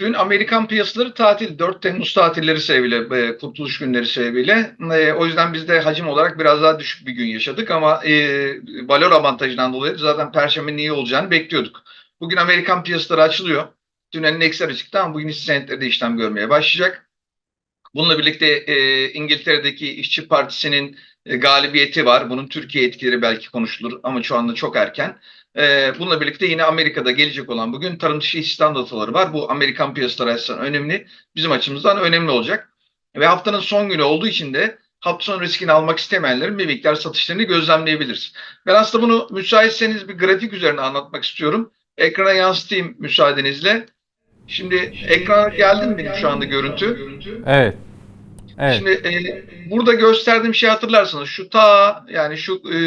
Dün Amerikan piyasaları tatil. 4 Temmuz tatilleri sebebiyle, e, kurtuluş günleri sebebiyle. E, o yüzden biz de hacim olarak biraz daha düşük bir gün yaşadık ama e, valor avantajından dolayı zaten Perşembe'nin iyi olacağını bekliyorduk. Bugün Amerikan piyasaları açılıyor. Dün endeksler çıktı ama bugün hisse senetleri de işlem görmeye başlayacak. Bununla birlikte e, İngiltere'deki İşçi Partisi'nin e, galibiyeti var. Bunun Türkiye etkileri belki konuşulur ama şu anda çok erken. Ee, bununla birlikte yine Amerika'da gelecek olan bugün tarım dışı istihdam dataları var. Bu Amerikan piyasaları açısından önemli. Bizim açımızdan önemli olacak. Ve haftanın son günü olduğu için de hafta sonu riskini almak istemeyenlerin bir miktar satışlarını gözlemleyebiliriz. Ben aslında bunu müsaitseniz bir grafik üzerine anlatmak istiyorum. Ekrana yansıtayım müsaadenizle. Şimdi ekrana geldi mi benim şu anda görüntü? Evet. Evet. Şimdi e, burada gösterdiğim şeyi hatırlarsanız şu ta yani şu e,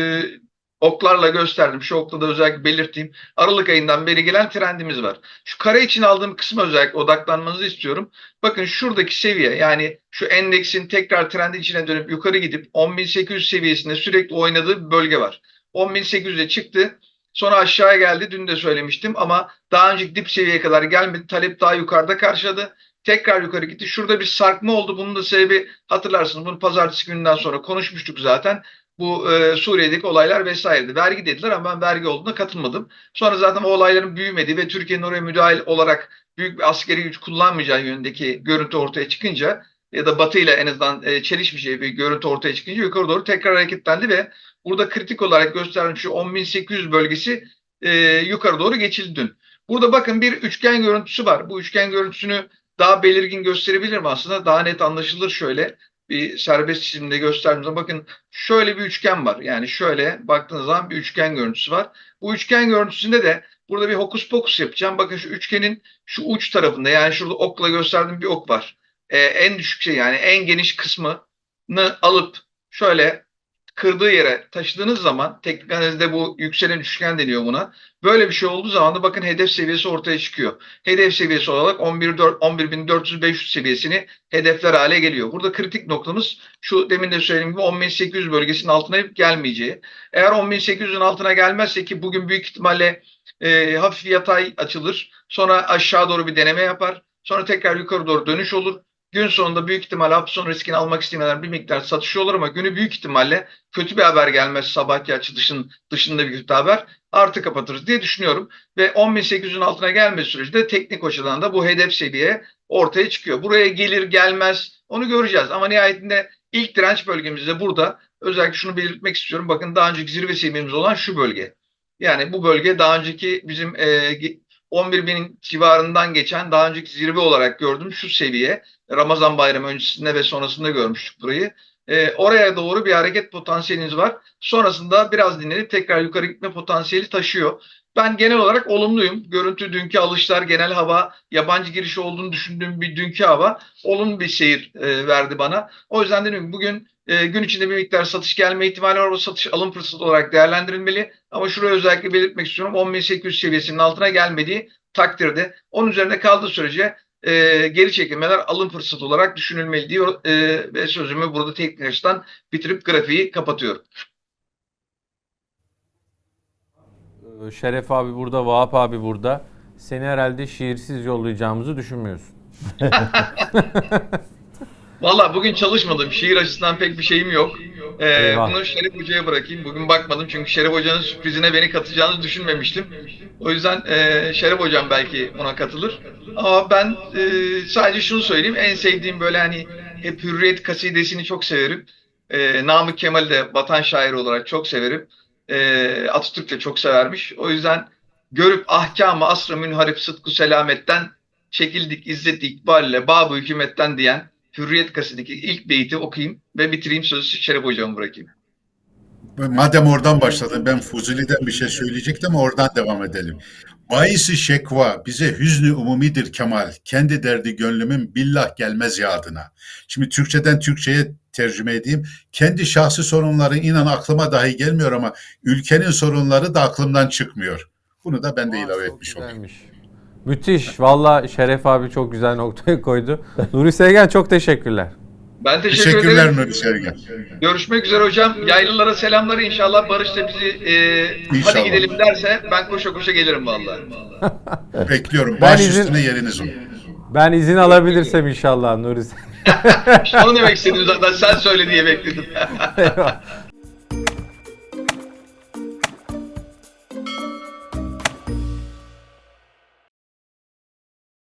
oklarla gösterdim. Şu okla da özellikle belirttiğim Aralık ayından beri gelen trendimiz var. Şu kare için aldığım kısma özellikle odaklanmanızı istiyorum. Bakın şuradaki seviye yani şu endeksin tekrar trendi içine dönüp yukarı gidip 10.800 seviyesinde sürekli oynadığı bir bölge var. 10.800'e çıktı. Sonra aşağıya geldi. Dün de söylemiştim ama daha önceki dip seviyeye kadar gelmedi. Talep daha yukarıda karşıladı. Tekrar yukarı gitti. Şurada bir sarkma oldu. Bunun da sebebi hatırlarsınız. Bunu pazartesi gününden sonra konuşmuştuk zaten bu e, Suriye'deki olaylar vesaireydi. Vergi dediler ama ben vergi olduğuna katılmadım. Sonra zaten o olayların büyümediği ve Türkiye'nin oraya müdahil olarak büyük bir askeri güç kullanmayacağı yönündeki görüntü ortaya çıkınca ya da Batı ile en azından e, çelişmeyeceği bir görüntü ortaya çıkınca yukarı doğru tekrar hareketlendi ve burada kritik olarak gösterdiğim şu 10.800 bölgesi e, yukarı doğru geçildi dün. Burada bakın bir üçgen görüntüsü var. Bu üçgen görüntüsünü daha belirgin gösterebilirim aslında. Daha net anlaşılır şöyle bir serbest çizimde gösterdiğimde bakın şöyle bir üçgen var. Yani şöyle baktığınız zaman bir üçgen görüntüsü var. Bu üçgen görüntüsünde de burada bir hokus pokus yapacağım. Bakın şu üçgenin şu uç tarafında yani şurada okla gösterdiğim bir ok var. Ee, en düşük şey yani en geniş kısmını alıp şöyle kırdığı yere taşıdığınız zaman teknik analizde bu yükselen üçgen deniyor buna. Böyle bir şey olduğu zaman da bakın hedef seviyesi ortaya çıkıyor. Hedef seviyesi olarak 11.400-500 seviyesini hedefler hale geliyor. Burada kritik noktamız şu demin de söylediğim gibi 10.800 bölgesinin altına gelmeyeceği. Eğer 10.800'ün altına gelmezse ki bugün büyük ihtimalle e, hafif yatay açılır. Sonra aşağı doğru bir deneme yapar. Sonra tekrar yukarı doğru dönüş olur. Gün sonunda büyük ihtimalle hafta sonu riskini almak isteyenler bir miktar satış olur ama günü büyük ihtimalle kötü bir haber gelmez sabahki açılışın dışında bir kötü haber artı kapatırız diye düşünüyorum. Ve 10.800'ün altına gelmesi sürece teknik açıdan da bu hedef seviye ortaya çıkıyor. Buraya gelir gelmez onu göreceğiz ama nihayetinde ilk direnç bölgemiz de burada. Özellikle şunu belirtmek istiyorum. Bakın daha önceki zirve seviyemiz olan şu bölge. Yani bu bölge daha önceki bizim e, 11 bin civarından geçen daha önceki zirve olarak gördüğüm şu seviye. Ramazan bayramı öncesinde ve sonrasında görmüştük burayı. E, oraya doğru bir hareket potansiyeliniz var. Sonrasında biraz dinlenip tekrar yukarı gitme potansiyeli taşıyor. Ben genel olarak olumluyum. Görüntü dünkü alışlar, genel hava, yabancı giriş olduğunu düşündüğüm bir dünkü hava olumlu bir seyir e, verdi bana. O yüzden dedim bugün e, gün içinde bir miktar satış gelme ihtimali var. O satış alım fırsatı olarak değerlendirilmeli. Ama şuraya özellikle belirtmek istiyorum. 10.800 seviyesinin altına gelmediği takdirde onun üzerinde kaldığı sürece e, geri çekilmeler alım fırsatı olarak düşünülmeli diyor e, ve sözümü burada teknik açıdan bitirip grafiği kapatıyorum. Ee, Şeref abi burada, Vahap abi burada. Seni herhalde şiirsiz yollayacağımızı düşünmüyorsun. Valla bugün çalışmadım. Şiir açısından pek bir şeyim yok. Ee, Eyvah. bunu Şeref Hoca'ya bırakayım. Bugün bakmadım çünkü Şeref Hoca'nın sürprizine beni katacağını düşünmemiştim. O yüzden e, Şeref Hocam belki buna katılır. Ama ben e, sadece şunu söyleyeyim. En sevdiğim böyle hani hep Hürriyet kasidesini çok severim. E, Namık Kemal'i de vatan şairi olarak çok severim. E, Atatürk de çok severmiş. O yüzden görüp ahkamı asr-ı münharip sıdku selametten çekildik izzet ikbal ile babı hükümetten diyen Hürriyet kasideki ilk beyti okuyayım ve bitireyim sözü Şeref Hocam'a bırakayım. Madem oradan başladın ben Fuzuli'den bir şey söyleyecektim ama oradan devam edelim. Bayisi şekva bize hüznü umumidir Kemal. Kendi derdi gönlümün billah gelmez yadına. Şimdi Türkçeden Türkçe'ye tercüme edeyim. Kendi şahsi sorunları inan aklıma dahi gelmiyor ama ülkenin sorunları da aklımdan çıkmıyor. Bunu da ben de Aa, ilave etmiş olayım. Müthiş. Valla Şeref abi çok güzel noktaya koydu. Nuri Sevgen çok teşekkürler. Ben teşekkür Teşekkürler ederim. Nuri Sergen. Görüşmek üzere hocam. Yaylılara selamları inşallah Barış da bizi e, hadi İnşallah. gidelim derse ben koşa koşa gelirim vallahi. Bekliyorum. Ben Baş izin- üstüne yeriniz olun. Ben izin alabilirsem inşallah Nuri. İşte onu demek istedim zaten sen söyle diye bekledim. Eyvallah.